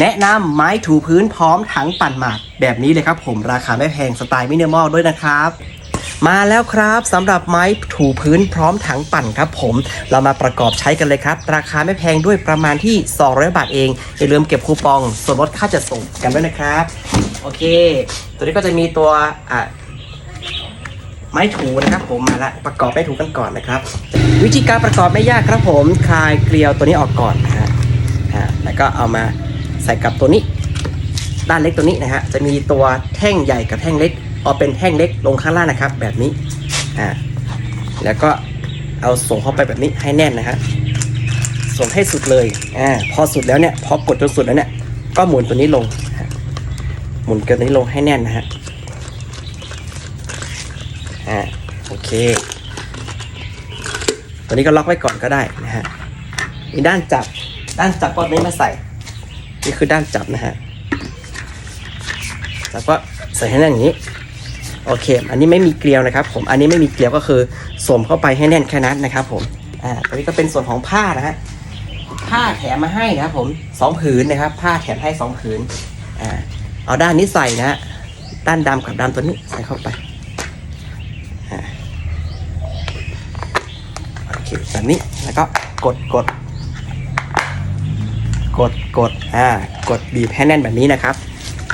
แนะนำไม้ถูพื้นพร้อมถังปั่นหมาก แบบนี้เลยครับผมราคาไม่แพงสไตล์มินิมอลด้วยนะครับมาแล้วครับสำหรับไม้ถูพื้นพร้อมถังปั่นครับผม เรามาประกอบใช้กันเลยครับ ราคาไม่แพงด้วยประมาณที่ 200 บาทเอง อย่าลืมเก็บคูปอง ส่วนลดค่าจัดส่งกันด้วยนะครับ โอเค ตัวนี้ก็จะมีตัวอะไม้ถูนะครับผมมาละประกอบไม้ถูกันก่อนนะครับ วิธีการประกอบไม่ยากครับผม คลายเกลียวตัวนี้ออกก่อนนะฮะแล้วก็เอามา ใส่กับตัวนี้ ด้านเล็กตัวนี้นะฮะจะมีตัวแท่งใหญ่กับแท่งเล็กเอาเป็นแท่งเล็กลงข้างล่างนะครับ แบบนี้อ่าแล้วก็เอาส่งเข้าไปแบบนี้ให้แน่นนะฮะส่งให้สุดเลยอ่าพอสุดแล้วเนี่ยพอกดจนสุดแล้วเนี่ยก็หมุนตัวนี้ลงหมุนตัวนี้ลงให้แน่นนะฮะอ่าโอเค ตัวนี้ก็ล็อกไว้ก่อนก็ได้นะฮะมีด้านจับด้านจับก็ไม่มาใส่ นี่คือด้านจับนะฮะแล้วก็ใส่ให้แน่นอย่างนี้ โอเค อันนี้ไม่มีเกลียวนะครับ ผม อันนี้ไม่มีเกลียวก็คือสวมเข้าไปให้แน่นแค่นั้นนะครับ ผม อ่าตัวนี้ก็เป็นส่วนของผ้านะฮะ ผ้าแถมมาให้นะครับ ผมสองผืนนะครับ ผ้าแถมให้สองผืน อ่า เอาด้านนี้ใส่นะฮะด้านดำกับดำตัวนี้ใส่เข้าไปอ่าโอเคแบบนี้ แล้วก็กดกด กดกดอ่ากดบีบให้แน่นแบบนี้นะครับ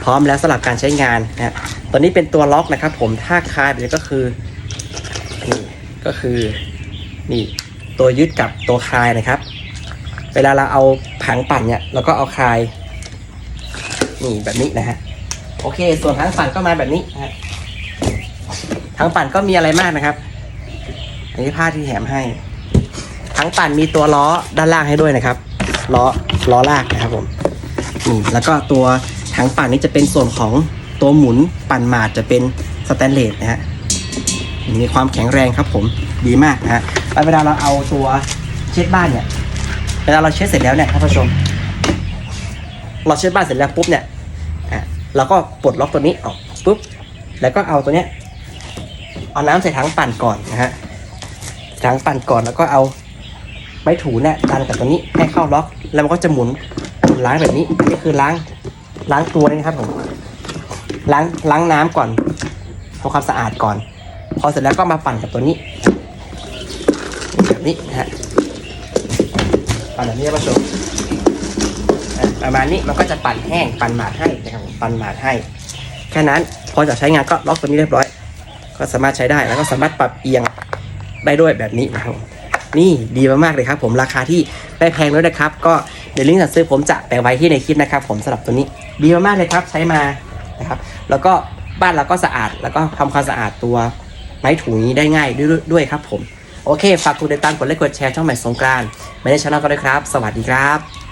พร้อมแล้วสำหรับการใช้งานนะตัวนี้เป็นตัวล็อกนะครับ ผมถ้าคลายไปก็คือนี่ก็คือนี่ตัวยึดกับตัวคลายนะครับ เวลาเราเอาผังปั่นเนี่ยเราก็เอาคลายนี่แบบนี้นะฮะโอเค ส่วนถังปั่นก็มาแบบนี้นะฮะถังปั่นก็มีอะไรมากนะครับ อันนี้ผ้าที่แถมให้ถังปั่นมีตัวล้อด้านล่างให้ด้วยนะครับ ล้อ ล้อลากนะครับผมนี่แล้วก็ตัวถังปั่นนี้จะเป็นส่วนของตัวหมุนปั่นหมาดจะเป็นสแตนเลสนะฮะมีความแข็งแรงครับผมดีมากนะฮะเวลาเราเอาตัวเช็ดบ้านเนี่ยเวลาเราเช็ดเสร็จแล้วเนี่ยท่านผู้ชม เราเช็ดบ้านเสร็จแล้วปุ๊บเนี่ยอะเราก็ปลดล็อกตัวนี้ออกปุ๊บแล้วก็เอาตัวเนี้ยเอาน้ำใส่ถังปั่นก่อนนะฮะถังปั่นก่อนแล้วก็เอา ไม้ถูเนี่ยดันกับตัวนี้ให้เข้าล็อก แล้วมันก็จะหมุนหมุนล้างแบบนี้นี่คือล้างล้างตัวนี่นะครับผมล้างล้างน้ำก่อนทำความสะอาดก่อน พอเสร็จแล้วก็มาปั่นกับตัวนี้แบบนี้นะฮะปั่นแบบนี้นะผู้ชมประมาณนี้มันก็จะปั่นแห้งปั่นหมาดให้นะครับปั่นหมาดให้แค่นั้นพอจะใช้งานก็ล็อกตัวนี้เรียบร้อย ก็สามารถใช้ได้แล้วก็สามารถปรับเอียงได้ด้วยแบบนี้นะครับ นี่ดีมากๆเลยครับผมราคาที่ไม่แพงด้วยนะครับ ก็เดี๋ยวลิงก์สั่งซื้อผมจะแปะไว้ที่ในคลิปนะครับ ผมสำหรับตัวนี้ดีมากๆเลยครับใช้มานะครับแล้วก็บ้านเราก็สะอาดแล้วก็ทำความสะอาดตัวไม้ถุงนี้ได้ง่ายด้วยวยครับผมโอเค ฝากกดติดตามกดไลค์กดแชร์ช่องใหม่สงกรานต์ไม่ได้ช anel ก็ด้วยครับ สวัสดีครับ